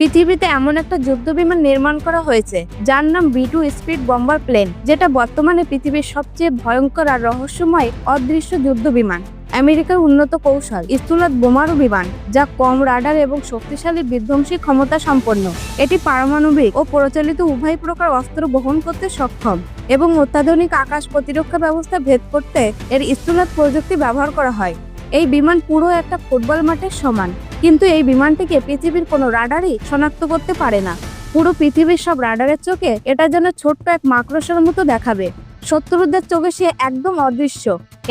পৃথিবীতে এমন একটা যুদ্ধ বিমান নির্মাণ করা হয়েছে, যার নাম B two spirit bomber plane, যেটা বর্তমানে পৃথিবীর সবচেয়ে ভয়ঙ্কর আর রহস্যময় অদৃশ্য যুদ্ধ বিমান আমেরিকার উন্নত কৌশল, স্থূলত বোমারু বিমান, যা কম রাডার এবং শক্তিশালী বিধ্বংসী ক্ষমতা সম্পন্ন। এটি পারমাণবিক ও প্রচলিত উভয় প্রকার অস্ত্র বহন করতে সক্ষম এবং অত্যাধুনিক আকাশ প্রতিরক্ষা ব্যবস্থা ভেদ করতে এর স্থূলত প্রযুক্তি ব্যবহার করা হয়। এই বিমান পুরো একটা ফুটবল মাঠের সমান। কিন্তু এই বিমানটিকে পৃথিবীর কোনো রাডারই শনাক্ত করতে পারে না। পুরো পৃথিবীর সব রাডারের চোখে এটা যেন ছোট্ট এক মাকড়সার মতো দেখাবে। শত্রুদের চোখে সে একদম অদৃশ্য।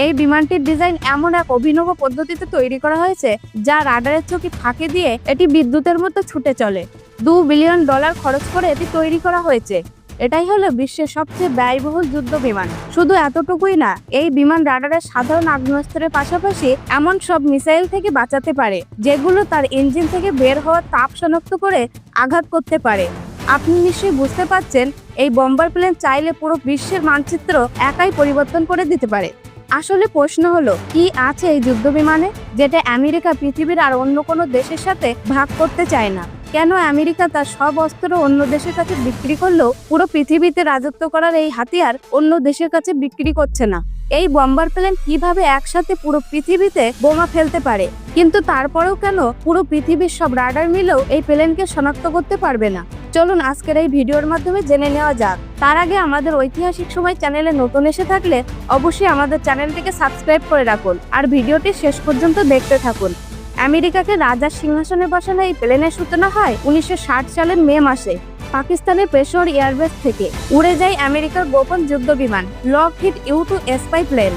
এই বিমানটির ডিজাইন এমন এক অভিনব পদ্ধতিতে তৈরি করা হয়েছে, যা রাডারের চোখে ফাঁকে দিয়ে এটি বিদ্যুতের মতো ছুটে চলে। দু বিলিয়ন ডলার খরচ করে এটি তৈরি করা হয়েছে। এটাই হলো বিশ্বের সবচেয়ে ব্যয়বহুল যুদ্ধ বিমান। শুধু এতটুকুই না, এই বিমান রাডারের সাধারণ আগ্নেয়াস্ত্রের পাশাপাশি এমন সব মিসাইল থেকে বাঁচাতে পারে, যেগুলো তার ইঞ্জিন থেকে বের হওয়া তাপ শনাক্ত করে আঘাত করতে পারে। আপনি নিশ্চয়ই বুঝতে পারছেন, এই বম্বার প্লেন চাইলে পুরো বিশ্বের মানচিত্র একাই পরিবর্তন করে দিতে পারে। আসলে প্রশ্ন হলো, কি আছে এই যুদ্ধ বিমানে, যেটা আমেরিকা পৃথিবীর আর অন্য কোনো দেশের সাথে ভাগ করতে চায় না? কেন আমেরিকা তার সব অস্ত্র অন্য দেশের কাছে বিক্রি করলেও পুরো পৃথিবীতে রাজত্ব করার এই হাতিয়ার অন্য দেশের কাছে বিক্রি করছে না? এই বম্বার প্লেন কীভাবে একসাথে পুরো পৃথিবীতে বোমা ফেলতে পারে? কিন্তু তারপরেও কেন পুরো পৃথিবীর সব রাডার মিলেও এই প্লেনকে শনাক্ত করতে পারবে না? চলুন আজকের এই ভিডিওর মাধ্যমে জেনে নেওয়া যাক। তার আগে আমাদের ঐতিহাসিক সময় চ্যানেলে নতুন এসে থাকলে অবশ্যই আমাদের চ্যানেলটিকে সাবস্ক্রাইব করে রাখুন। আর ভিডিওটি শেষ পর্যন্ত দেখতে থাকুন। আমেরিকাকে রাজার সিংহাসনে বসানো এই প্লেনের সূচনা হয় উনিশশো ষাট সালের মে মাসে, পাকিস্তানের পেশোয়ার এয়ারবেস থেকে। উড়ে যায় আমেরিকার গোপন যুদ্ধ বিমান Lockheed U two spy plane.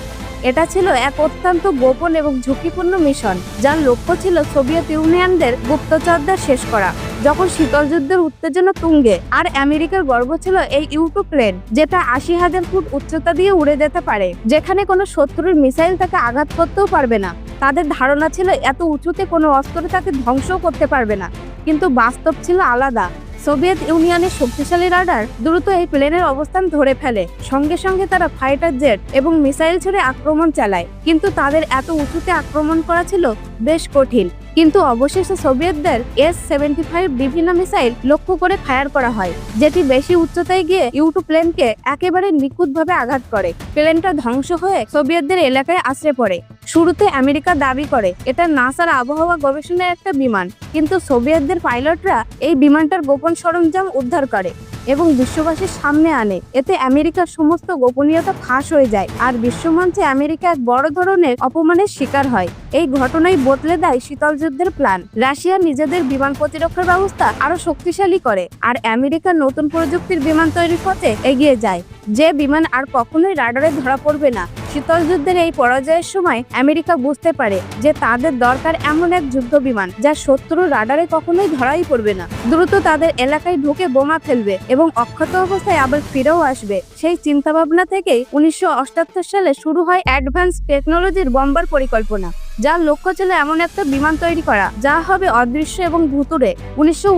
এটা ছিল এক অত্যন্ত গোপন এবং ঝুঁকিপূর্ণ মিশন, যার লক্ষ্য ছিল সোভিয়েত ইউনিয়নদের গুপ্তচরদের শেষ করা, যখন শীতল যুদ্ধের উত্তেজনা তুঙ্গে। আর আমেরিকার গর্ব ছিল এই ইউটু প্লেন, যেটা আশি হাজার ফুট উচ্চতা দিয়ে উড়ে যেতে পারে, যেখানে কোনো শত্রুর মিসাইল তাকে আঘাত করতেও পারবে না। তাদের ধারণা ছিল এত উঁচুতে কোনো অস্ত্র তাকে ধ্বংসও করতে পারবে না। কিন্তু বাস্তব ছিল আলাদা। সোভিয়েত ইউনিয়নের শক্তিশালী রাডার দ্রুত এই প্লেনের অবস্থান ধরে ফেলে। সঙ্গে সঙ্গে তারা ফাইটার জেট এবং মিসাইল ছেড়ে আক্রমণ চালায়। কিন্তু তাদের এত উঁচুতে আক্রমণ করা ছিল বেশ কঠিন। কিন্তু অবশেষে সোভিয়েতদের এস সেভেন্টি ফাইভ বিভিন্ন মিসাইল লক্ষ্য করে ফায়ার করা হয়, যেটি বেশি উচ্চতায় গিয়ে ইউটু প্লেনকে একেবারে নিখুঁতভাবে আঘাত করে। প্লেনটা ধ্বংস হয়ে সোভিয়েতদের এলাকায় আশ্রে পড়ে। শুরুতে আমেরিকা দাবি করে, এটা নাসার আবহাওয়া গবেষণার একটা বিমান। কিন্তু সোভিয়েতদের পাইলটরা এই বিমানটার গোপন সরঞ্জাম উদ্ধার করে এবং বিশ্ববাসীর সামনে আনে। এতে আমেরিকার সমস্ত গোপনীয়তা ফাঁস হয়ে যায় আর বিশ্বমঞ্চে আমেরিকা এক বড় ধরনের অপমানের শিকার হয়। এই ঘটনাই বদলে দেয় শীতল যুদ্ধের প্ল্যান। রাশিয়া নিজেদের বিমান প্রতিরক্ষার ব্যবস্থা আরও শক্তিশালী করে, আর আমেরিকার নতুন প্রযুক্তির বিমান তৈরির পথে এগিয়ে যায়। যে বিমান আর কখনোই রাডারে ধরা পড়বে না। শীতল যুদ্ধের এই পরাজয়ের সময় আমেরিকা বুঝতে পারে যে তাদের দরকার এমন এক যুদ্ধ বিমান যা শত্রু রাডারে কখনোই ধরাই পড়বে না। দ্রুত তাদের এলাকায় ঢুকে বোমা ফেলবে এবং অক্ষত অবস্থায় আবার ফিরেও আসবে। সেই চিন্তা ভাবনা থেকেই উনিশশো সালে শুরু হয় অ্যাডভান্স টেকনোলজির বম্বার পরিকল্পনা। যার লক্ষ্য ছিল এমন একটা বিমান তৈরি করা, যা হবে অদৃশ্য এবং ভুতুরে উনিশশো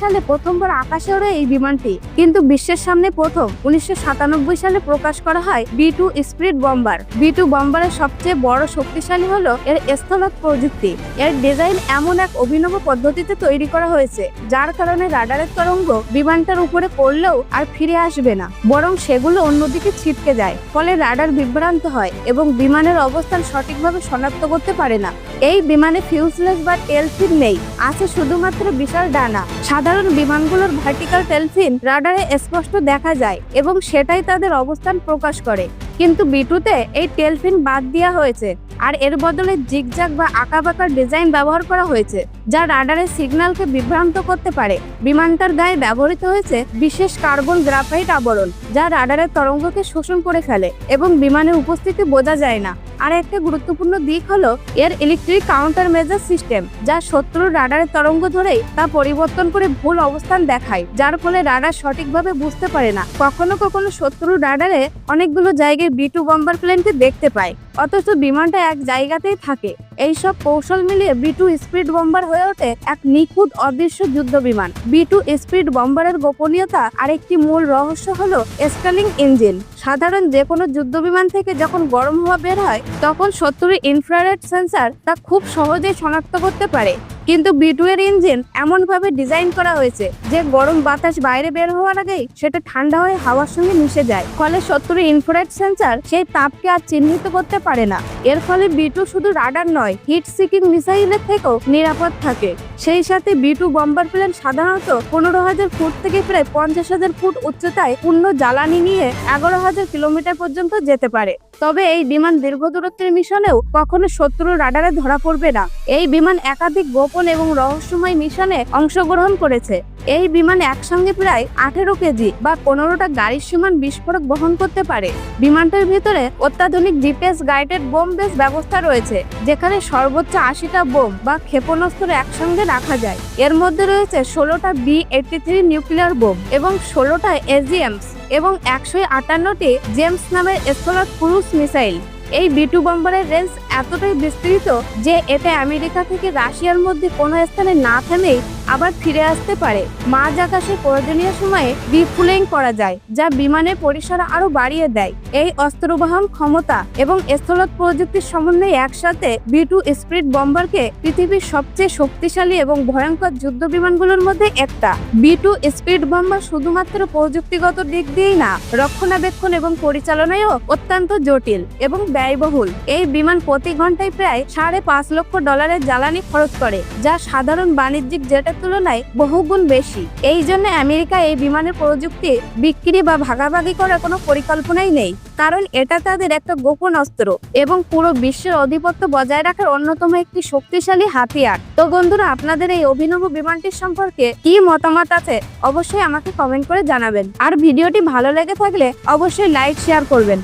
সালে প্রথমবার আকাশে ওড়ে এই বিমানটি, কিন্তু বিশ্বের সামনে প্রথম। উনিশশো সাতানব্বই সালে প্রকাশ করা হয় B two speed bomber. B two বম্বারের সবচেয়ে বড় শক্তিশালী হলো এর স্থলত প্রযুক্তি। এর ডিজাইন এমন এক অভিনব পদ্ধতিতে তৈরি করা হয়েছে, যার কারণে রাডারের তরঙ্গ বিমানটার উপরে পড়লেও আর ফিরে আসবে না, বরং সেগুলো অন্যদিকে ছিটকে যায়। ফলে রাডার বিভ্রান্ত হয় এবং বিমানের অবস্থান সঠিকভাবে শনাক্ত করতে পারে না। এই বিমানে ফিউজলেস বা টেলফিন নেই। আছে শুধুমাত্র বিশাল ডানা। সাধারণ বিমানগুলোর ভার্টিক্যাল টেলফিন রাডারে স্পষ্ট দেখা যায় এবং সেটাই তাদের অবস্থান প্রকাশ করে। কিন্তু বিটুতে এই টেলফিন বাদ দেওয়া হয়েছে আর এর বদলে জিগজাগ বা আঁকাবাঁকা ডিজাইন ব্যবহার করা হয়েছে, যা রাডারের সিগন্যালকে বিভ্রান্ত করতে পারে। বিমানটার গায়ে ব্যবহৃত হয়েছে বিশেষ কার্বন গ্রাফাইট আবরণ, যা রাডারের তরঙ্গকে শোষণ করে ফেলে এবং বিমানের উপস্থিতি বোঝা যায় না। আর একটা গুরুত্বপূর্ণ দিক হলো এর ইলেকট্রিক কাউন্টার মেজার সিস্টেম যা শত্রুর রাডারের তরঙ্গ ধরেই তা পরিবর্তন করে ভুল অবস্থান দেখায়, যার ফলে রাডার সঠিকভাবে বুঝতে পারে না। কখনো কখনো শত্রুর রাডারে অনেকগুলো জায়গায় বিটু বম্বার প্লেনকে দেখতে পায়। অথচ বিমানটা এক জায়গাতেই থাকে। এই সব কৌশল মিলিয়ে বি টু স্পিড বম্বার হয়ে ওঠে এক নিখুঁত অদৃশ্য যুদ্ধ বিমান। বি টু স্পিড বম্বারের গোপনীয়তা আরেকটি মূল রহস্য হল স্কালিং ইঞ্জিন। সাধারণ যে কোনো যুদ্ধ বিমান থেকে যখন গরম হওয়া বের হয়, তখন সত্তরের ইনফ্রারেড সেন্সার তা খুব সহজেই শনাক্ত করতে পারে। কিন্তু বি টু এর ইঞ্জিন এমনভাবে ডিজাইন করা হয়েছে যে গরম বাতাস বাইরে বের হওয়ার আগেই সেটা ঠান্ডা হয়ে হাওয়ার সঙ্গে মিশে যায়। ফলে শত্রুর ইনফ্রারেড সেন্সার সেই তাপকে আর চিহ্নিত করতে পারে না। এর ফলে বিটু শুধু রাডার নয় হিট সিকিং মিসাইলের থেকেও নিরাপদ থাকে। সেই সাথে বি টু বম্বার প্লেন সাধারণত পনেরো হাজার ফুট থেকে প্রায় পঞ্চাশ হাজার ফুট উচ্চতায় পূর্ণ জ্বালানি নিয়ে এগারো হাজার কিলোমিটার পর্যন্ত যেতে পারে। তবে এই বিমান দীর্ঘ দূরত্বের মিশনেও কখনো শত্রুর রাডারে ধরা পড়বে না। এই বিমান একাধিক গোপন এবং রহস্যময় মিশনে অংশগ্রহণ করেছে। এই বিমান একসঙ্গে প্রায় আঠেরো কেজি বা পনেরোটা গাড়ির সমান বিস্ফোরক বহন করতে পারে। বিমানটার ভিতরে অত্যাধুনিক জিপিএস গাইডেড বোম বেস ব্যবস্থা রয়েছে, যেখানে সর্বোচ্চ আশিটা বোম বা ক্ষেপণাস্ত্র একসঙ্গে রাখা যায়। এর মধ্যে রয়েছে ষোলোটা B eighty three nuclear bomb এবং ষোলোটা এজিএমস এবং একশো আটান্নটি জেমস নামের স্থলত ক্রুজ মিসাইল। এই বিটু বম্বারের রেঞ্জ এতটাই বিস্তৃত যে এতে আমেরিকা থেকে রাশিয়ার মধ্যে কোনো স্থানে না থেমেই আবার ফিরে আসতে পারে। মাঝ আকাশে প্রয়োজনীয় সময়ে রিফুলিং করা যায়, যা বিমানের পরিসর আরও বাড়িয়ে দেয়। এই অস্ত্রবাহন ক্ষমতা এবং স্থলত প্রযুক্তির সমন্বয়ে একসাথে বি টু স্পিড বম্বারকে পৃথিবীর সবচেয়ে শক্তিশালী এবং ভয়ঙ্কর যুদ্ধ বিমানগুলোর মধ্যে একটা। বি টু স্পিড বম্বার শুধুমাত্র প্রযুক্তিগত দিক দিয়েই না, রক্ষণাবেক্ষণ এবং পরিচালনায়ও অত্যন্ত জটিল এবং ব্যয়বহুল। এই বিমান প্রতি ঘন্টায় প্রায় সাড়ে পাঁচ লক্ষ ডলারের জ্বালানি খরচ করে, যা সাধারণ বাণিজ্যিক জেটের তুলনায় বহুগুণ বেশি। এই জন্য আমেরিকা এই বিমানের প্রযুক্তি বিক্রি বা ভাগাভাগি করার কোনো পরিকল্পনাই নেই। কারণ এটা তাদের একটা গোপন অস্ত্র এবং পুরো বিশ্বের আধিপত্য বজায় রাখার অন্যতম একটি শক্তিশালী হাতিয়ার। তো বন্ধুরা, আপনাদের এই অভিনব বিমানটির সম্পর্কে কি মতামত আছে অবশ্যই আমাকে কমেন্ট করে জানাবেন। আর ভিডিওটি ভালো লেগে থাকলে অবশ্যই লাইক, শেয়ার করবেন।